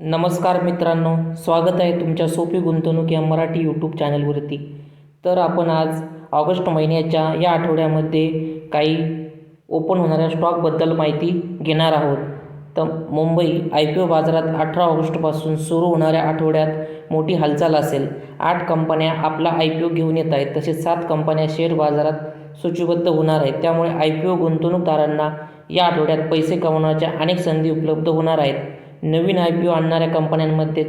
नमस्कार मित्रांनो स्वागत आहे तुमच्या सोपी गुंतवणूक या मराठी यूट्यूब चॅनलवरती तर आपण आज ऑगस्ट महिन्याच्या या आठवड्यामध्ये काही ओपन होणाऱ्या स्टॉकबद्दल माहिती घेणार आहोत. तर मुंबई आय पी ओ बाजारात अठरा ऑगस्टपासून सुरू होणाऱ्या आठवड्यात मोठी हालचाल असेल. आठ कंपन्या आपला आय पी ओ घेऊन येत आहेत तसेच सात कंपन्या शेअर बाजारात सूचीबद्ध होणार आहेत. त्यामुळे आय पी ओ गुंतवणूकदारांना या आठवड्यात पैसे कमवण्याच्या अनेक संधी उपलब्ध होणार आहेत. नवीन आय पी ओ आणणाऱ्या कंपन्यांमध्ये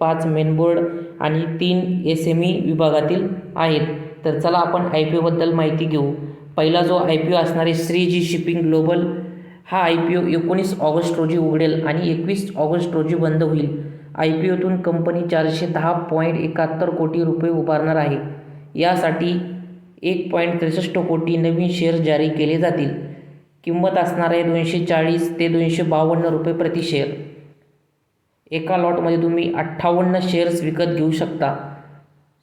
पाच मेनबोर्ड आणि तीन एस एम ई विभागातील आहेत. तर चला आपण आय पी ओबद्दल माहिती घेऊ. पहिला जो आय पी ओ असणारे श्रीजी शिपिंग ग्लोबल हा आय पी ओ एकोणीस ऑगस्ट रोजी उघडेल आणि एकवीस ऑगस्ट रोजी बंद होईल. आय पी ओतून कंपनी चारशे दहा पॉईंट एकाहत्तर कोटी रुपये उभारणार आहे. यासाठी एक पॉईंट त्रेसष्ट कोटी नवीन शेअर जारी केले जातील. किंमत असणार आहे दोनशे चाळीस ते दोनशे बावन्न रुपये प्रति शेअर. एका लॉटमध्ये तुम्ही अठ्ठावन्न शेअर्स विकत घेऊ शकता.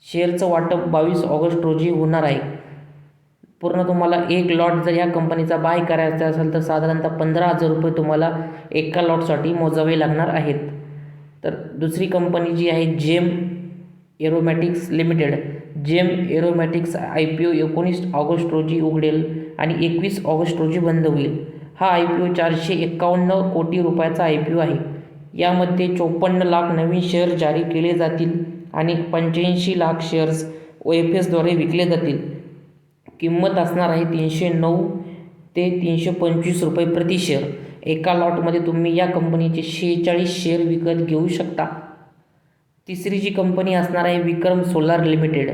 शेअरचं वाटप बावीस ऑगस्ट रोजी होणार आहे. पूर्ण तुम्हाला एक लॉट जर या कंपनीचा बाय करायचा असेल तर साधारणतः पंधरा हजार रुपये तुम्हाला एका लॉटसाठी मोजावे लागणार आहेत. तर दुसरी कंपनी जी आहे Gem Aromatics limited. Gem Aromatics I P O एकोणीस ऑगस्ट रोजी उघडेल आणि एकवीस ऑगस्ट रोजी बंद होईल. हा आय पी ओ चारशे एक्कावन्न कोटी रुपयाचा आय पी ओ आहे. यामध्ये चोपन्न लाख नवीन शेअर जारी केले जातील आणि पंच्याऐंशी लाख शेअर्स ओ एफ एसद्वारे विकले जातील. किंमत असणार आहे तीनशे नऊ ते तीनशे पंचवीस रुपये प्रति शेअर. एका लॉटमध्ये तुम्ही या कंपनीचे शेहेचाळीस शेअर विकत घेऊ शकता. तिसरी जी कंपनी असणार आहे विक्रम सोलार लिमिटेड.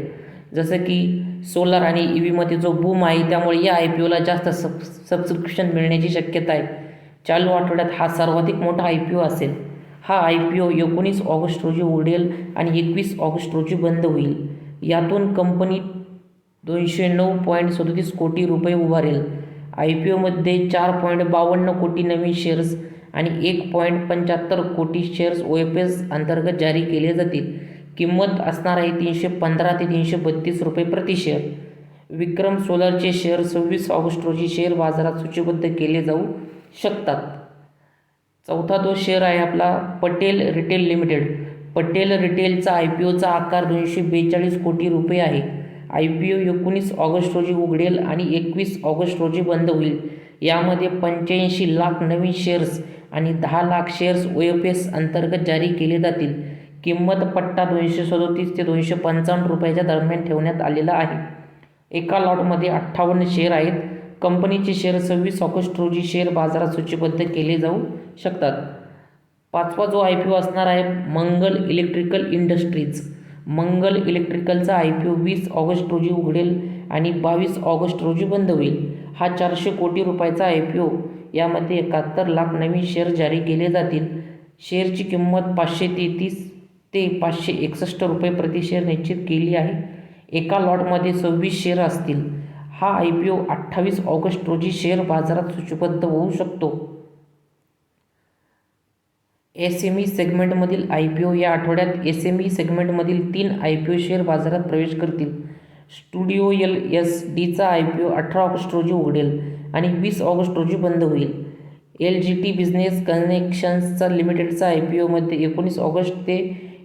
जसं की सोलार आणि ई व्हीमध्ये जो बूम आहे त्यामुळे या आय पी ओला जास्त सब सबस्क्रिप्शन मिळण्याची शक्यता आहे. चालू आठवड्यात हा सर्वाधिक मोठा आय पी ओ असेल. हा आय पी ओ एकोणीस ऑगस्ट रोजी उडेल आणि एकवीस ऑगस्ट रोजी बंद होईल. यातून कंपनी दोनशे नऊ पॉईंट सदतीस कोटी रुपये उभारेल. आय पी ओमध्ये चार पॉईंट बावन्न कोटी नवीन शेअर्स आणि एक पॉईंट पंच्याहत्तर कोटी शेअर्स ओ एफ एस अंतर्गत जारी केले जातील. किंमत असणार आहे तीनशे पंधरा ते तीनशे बत्तीस रुपये प्रति शेअर विक्रम सोलरचे शेअर सव्वीस ऑगस्ट रोजी शेअर बाजारात सूचीबद्ध केले जाऊ. शकतात. चौथा जो शेअर आहे आपला पटेल रिटेल लिमिटेड पटेल रिटेलचा आय पी ओचा आकार दोनशे बेचाळीस कोटी रुपये आहे. आय पी ओ एकोणीस ऑगस्ट रोजी उघडेल आणि एकवीस ऑगस्ट रोजी बंद होईल. यामध्ये पंच्याऐंशी लाख नवीन शेअर्स आणि दहा lakh shares O F S अंतर्गत जारी केले जातील. किंमत पट्टा दोनशे सदोतीस ते दोनशे पंचावन्न रुपयाच्या दरम्यान ठेवण्यात आलेला आहे. एका लॉटमध्ये अठ्ठावन्न शेअर आहेत. कंपनीचे शेअर सव्वीस ऑगस्ट रोजी शेअर बाजारात सूचीबद्ध केले जाऊ शकतात. पाचवा जो आय पी ओ असणार आहे मंगल इलेक्ट्रिकल इंडस्ट्रीज. मंगल इलेक्ट्रिकलचा आय पी ओ वीस ऑगस्ट रोजी उघडेल आणि बावीस ऑगस्ट रोजी बंद होईल. हा चारशे कोटी रुपयाचा आय पी ओ यामध्ये एकाहत्तर लाख नवीन शेअर जारी केले जातील. शेअरची किंमत पाचशे तेहतीस ते पाचशे एकसष्ट रुपये प्रति शेअर निश्चित केली आहे. एका लॉटमध्ये सव्वीस शेअर असतील. हा आय पी ओ अठ्ठावीस ऑगस्ट रोजी शेअर बाजारात सूचीबद्ध होऊ शकतो. एस एम ई सेगमेंटमधील आय पी ओ या आठवड्यात एस एम ई सेगमेंटमधील तीन आय पी ओ शेअर बाजारात प्रवेश करतील. स्टुडिओ एल एस डीचा आय पी ओ अठरा ऑगस्ट रोजी उघडेल आणि वीस ऑगस्ट रोजी बंद होईल. एल जी टी बिझनेस कनेक्शन्सचा लिमिटेडचा आय पी ओमध्ये एकोणीस ऑगस्ट ते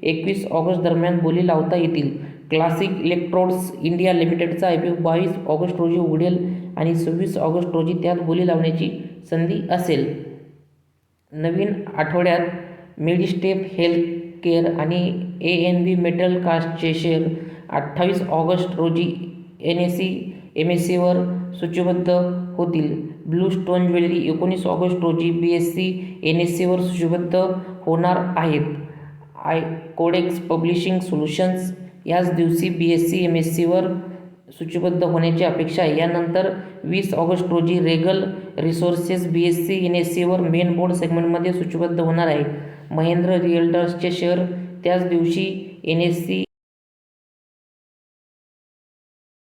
एकवीस ऑगस्ट दरम्यान बोली लावता येतील. क्लासिक इलेक्ट्रोड्स इंडिया लिमिटेडचा आय पी ओ बावीस ऑगस्ट रोजी उघडेल आणि सव्वीस ऑगस्ट रोजी त्यात बोली लावण्याची संधी असेल. नवीन आठवड्यात मेडिस्टेप हेल्थ केअर आणि ए एन बी मेटल कास्टचे शेअर अठ्ठावीस ऑगस्ट रोजी N S C M S सीवर सूचीबद्ध होतील. ब्लू स्टोन ज्वेलरी एकोणीस ऑगस्ट रोजी B S C N S सीवर सूचीबद्ध होणार आहेत. आय कोडेक्स पब्लिशिंग सोल्युशन्स याच दिवशी B S C M S सीवर सूचीबद्ध होण्याची अपेक्षा आहे. यानंतर वीस ऑगस्ट रोजी regal resources B S C N S सीवर मेन बोर्ड सेगमेंटमध्ये सूचीबद्ध होणार आहे. महेंद्र रिअल्टर्सचे शेअर त्याच दिवशी एन एस सी